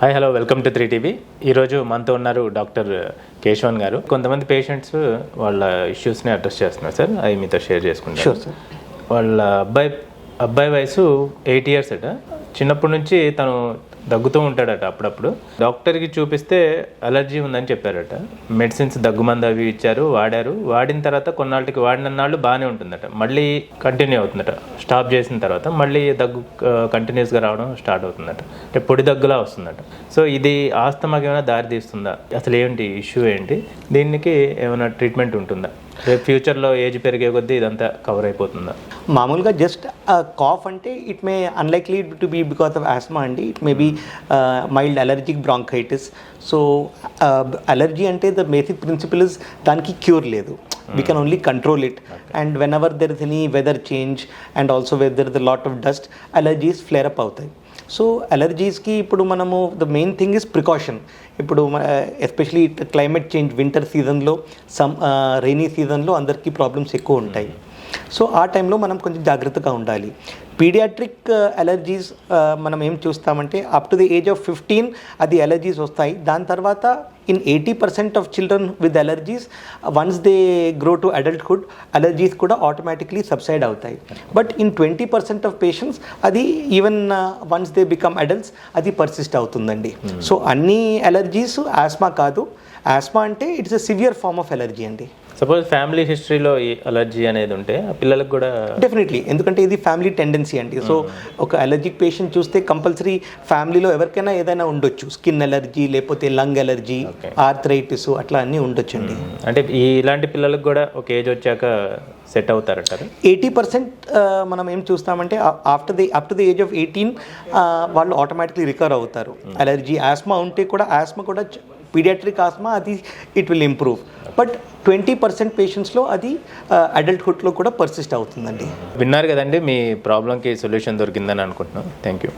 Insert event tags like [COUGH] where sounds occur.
Hi hello welcome to three TV ఈరోజు మనతో ఉన్నారు డాక్టర్ కేశవన్ గారు. కొంతమంది పేషెంట్స్ వాళ్ళ ఇష్యూస్ని అడ్రస్ చేస్తున్నారు సార్ అవి మీతో షేర్ చేసుకుంటారు. వాళ్ళ అబ్బాయి అబ్బాయి వయసు ఎయిట్ ఇయర్స్ అట. చిన్నప్పటి నుంచి తను దగ్గుతూ ఉంటాడట అప్పుడప్పుడు. డాక్టర్కి చూపిస్తే అలర్జీ ఉందని చెప్పారట. మెడిసిన్స్ దగ్గుమందు అవి ఇచ్చారు వాడారు. వాడిన తర్వాత కొన్నాళ్ళకి వాడిన నాళ్ళు బాగానే ఉంటుందట. మళ్ళీ కంటిన్యూ అవుతుందట. స్టాప్ చేసిన తర్వాత మళ్ళీ దగ్గు కంటిన్యూస్గా రావడం స్టార్ట్ అవుతుందట. అంటే పొడి దగ్గులా వస్తుందట. సో ఇది ఆస్తమాకి ఏమైనా దారి తీస్తుందా? అసలు ఏంటి ఇష్యూ ఏంటి? దీనికి ఏమైనా ట్రీట్మెంట్ ఉంటుందా? [LAUGHS] రేపు ఫ్యూచర్లో ఏజ్ పెరిగే కొద్దీ ఇదంతా కవర్ అయిపోతుందా? మామూలుగా జస్ట్ కాఫ్ అంటే it may unlikely to be because of asthma అండి. It may be mild allergic bronchitis so allergy అంటే ద బేసిక్ ప్రిన్సిపల్ ఇస్ దానికి క్యూర్ లేదు. We can only control it and whenever there is any weather change and also weather the lot of dust allergies flare up అవుతాయి. So అలర్జీస్కి ఇప్పుడు మనము the main thing is precaution ఇప్పుడు especially climate change winter సీజన్లో some rainy సీజన్లో అందరికీ problems ఎక్కువ ఉంటాయి. సో ఆ టైంలో మనం కొంచెం జాగ్రత్తగా ఉండాలి. పీడియాట్రిక్ అలర్జీస్ మనం ఏం చూస్తామంటే up to the age of fifteen అది అలర్జీస్ వస్తాయి. దాని తర్వాత in eighty percent of children with allergies once they grow to adulthood allergies కూడా ఆటోమేటిక్లీ సబ్సైడ్ అవుతాయి. But in twenty percent of patients అది even once they become adults అది persist అవుతుందండి. So అన్ని అలర్జీస్ ఆస్మా కాదు. ఆస్మా అంటే it's a severe form of allergy అండి. Suppose family హిస్టరీలో ఈ అలర్జీ అనేది ఉంటే ఆ పిల్లలకు కూడా డెఫినెట్లీ ఎందుకంటే ఇది ఫ్యామిలీ టెండెన్సీ అండి. సో ఒక అలర్జిక్ పేషెంట్ చూస్తే కంపల్సరీ ఫ్యామిలీలో ఎవరికైనా ఏదైనా ఉండొచ్చు. స్కిన్ అలర్జీ లేకపోతే లంగ్ అలర్జీ ఆర్థరైటిస్ అట్లా అన్నీ ఉండొచ్చండి. అంటే ఈ ఇలాంటి పిల్లలకు కూడా ఒక ఏజ్ వచ్చాక సెట్ అవుతారంటారు? ఎయిటీ పర్సెంట్ మనం ఏం చూస్తామంటే after the up to the age of eighteen వాళ్ళు ఆటోమేటిక్లీ రికవర్ అవుతారు. అలర్జీ ఆస్మా ఉంటే కూడా ఆస్మా కూడా పీడియాట్రిక్ ఆస్మా అది it will improve but twenty percent పేషెంట్స్లో అది అడల్ట్హుడ్లో కూడా పర్సిస్ట్ అవుతుందండి. విన్నారు కదండి మీ ప్రాబ్లంకి సొల్యూషన్ దొరికిందని అనుకుంటున్నాను థ్యాంక్ యూ.